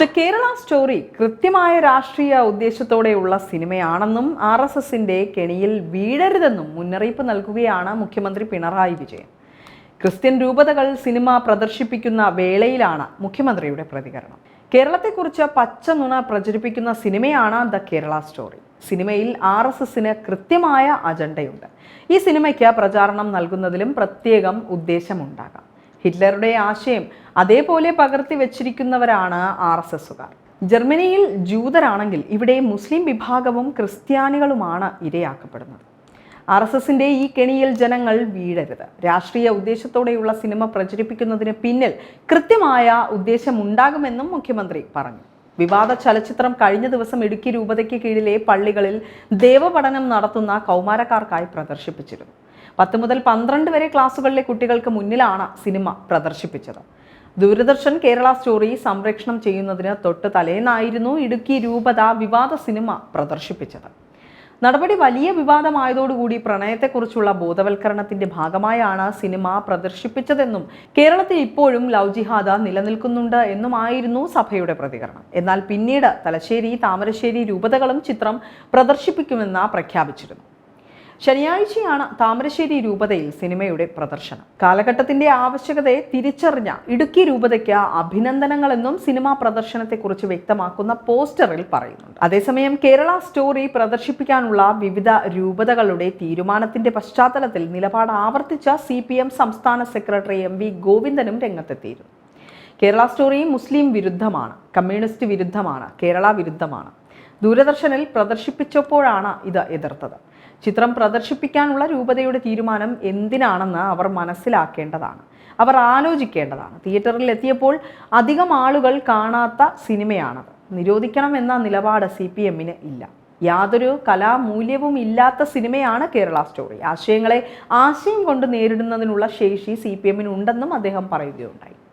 The Kerala story കൃത്യമായ രാഷ്ട്രീയ ഉദ്ദേശത്തോടെയുള്ള സിനിമയാണെന്നും R S എസിന്റെ കെണിയിൽ വീഴരുതെന്നും മുന്നറിയിപ്പ് നൽകുകയാണ് മുഖ്യമന്ത്രി പിണറായി വിജയൻ. ക്രിസ്ത്യൻ രൂപതകൾ സിനിമ പ്രദർശിപ്പിക്കുന്ന വേളയിലാണ് മുഖ്യമന്ത്രിയുടെ പ്രതികരണം. കേരളത്തെക്കുറിച്ച് പച്ച നുണ പ്രചരിപ്പിക്കുന്ന സിനിമയാണ് ദ കേരള സ്റ്റോറി. സിനിമയിൽ ആർ എസ് എസിന് കൃത്യമായ അജണ്ടയുണ്ട്. ഈ സിനിമയ്ക്ക് പ്രചാരണം നൽകുന്നതിലും പ്രത്യേകം ഉദ്ദേശമുണ്ടാകാം. ഹിറ്റ്ലറുടെ ആശയം അതേപോലെ പകർത്തി വച്ചിരിക്കുന്നവരാണ് ആർ എസ് എസുകാർ ജർമ്മനിയിൽ ജൂതരാണെങ്കിൽ ഇവിടെ മുസ്ലിം വിഭാഗവും ക്രിസ്ത്യാനികളുമാണ് ഇരയാക്കപ്പെടുന്നത്. ആർ എസ് എസിന്റെ ഈ കെണിയിൽ ജനങ്ങൾ വീഴരുത്. രാഷ്ട്രീയ ഉദ്ദേശത്തോടെയുള്ള സിനിമ പ്രചരിപ്പിക്കുന്നതിന് പിന്നിൽ കൃത്യമായ ഉദ്ദേശമുണ്ടാകുമെന്നും മുഖ്യമന്ത്രി പറഞ്ഞു. വിവാദ ചലച്ചിത്രം കഴിഞ്ഞ ദിവസം ഇടുക്കി രൂപതയ്ക്ക് കീഴിലെ പള്ളികളിൽ ദേവപഠനം നടത്തുന്ന കൗമാരക്കാർക്കായി പ്രദർശിപ്പിച്ചിരുന്നു. പത്ത് മുതൽ പന്ത്രണ്ട് വരെ ക്ലാസ്സുകളിലെ കുട്ടികൾക്ക് മുന്നിലാണ് സിനിമ പ്രദർശിപ്പിച്ചത്. ദൂരദർശൻ കേരള സ്റ്റോറി സംരക്ഷണം ചെയ്യുന്നതിന് തൊട്ട് തലേന്നായിരുന്നു ഇടുക്കി രൂപത വിവാദ സിനിമ പ്രദർശിപ്പിച്ചത്. നടപടി വലിയ വിവാദമായതോടുകൂടി പ്രണയത്തെക്കുറിച്ചുള്ള ബോധവൽക്കരണത്തിന്റെ ഭാഗമായാണ് സിനിമ പ്രദർശിപ്പിച്ചതെന്നും കേരളത്തിൽ ഇപ്പോഴും ലവ് ജിഹാദ നിലനിൽക്കുന്നുണ്ട് എന്നുമായിരുന്നു സഭയുടെ പ്രതികരണം. എന്നാൽ പിന്നീട് തലശ്ശേരി താമരശ്ശേരി രൂപതകളും ചിത്രം പ്രദർശിപ്പിക്കുമെന്ന് പ്രഖ്യാപിച്ചിരുന്നു ശനിയാഴ്ചയാണ് താമരശ്ശേരി രൂപതയിൽ സിനിമയുടെ പ്രദർശനം. കാലഘട്ടത്തിന്റെ ആവശ്യകതയെ തിരിച്ചറിഞ്ഞ ഇടുക്കി രൂപതയ്ക്ക് അഭിനന്ദനങ്ങളെന്നും സിനിമാ പ്രദർശനത്തെക്കുറിച്ച് വ്യക്തമാക്കുന്ന പോസ്റ്ററിൽ പറയുന്നുണ്ട്. അതേസമയം കേരള സ്റ്റോറി പ്രദർശിപ്പിക്കാനുള്ള വിവിധ രൂപതകളുടെ തീരുമാനത്തിന്റെ പശ്ചാത്തലത്തിൽ നിലപാട് ആവർത്തിച്ച സി സംസ്ഥാന സെക്രട്ടറി എം വി ഗോവിന്ദനും രംഗത്തെത്തിയിരുന്നു. കേരള സ്റ്റോറി മുസ്ലിം വിരുദ്ധമാണ് കമ്മ്യൂണിസ്റ്റ് വിരുദ്ധമാണ് കേരള വിരുദ്ധമാണ്. ദൂരദർശനിൽ പ്രദർശിപ്പിച്ചപ്പോഴാണ് ഇത് എതിർത്തത്. ചിത്രം പ്രദർശിപ്പിക്കാനുള്ള രൂപതയുടെ തീരുമാനം എന്തിനാണെന്ന് അവർ മനസ്സിലാക്കേണ്ടതാണ്. അവർ ആലോചിക്കേണ്ടതാണ്. തിയേറ്ററിൽ എത്തിയപ്പോൾ അധികം ആളുകൾ കാണാത്ത സിനിമയാണത്. നിരോധിക്കണം എന്ന നിലപാട് സി പി എമ്മിന് ഇല്ല. യാതൊരു കലാമൂല്യവും ഇല്ലാത്ത സിനിമയാണ് കേരള സ്റ്റോറി. ആശയങ്ങളെ ആശയം കൊണ്ട് നേരിടുന്നതിനുള്ള ശേഷി സി പി എമ്മിനുണ്ടെന്നും അദ്ദേഹം പറയുകയുണ്ടായി.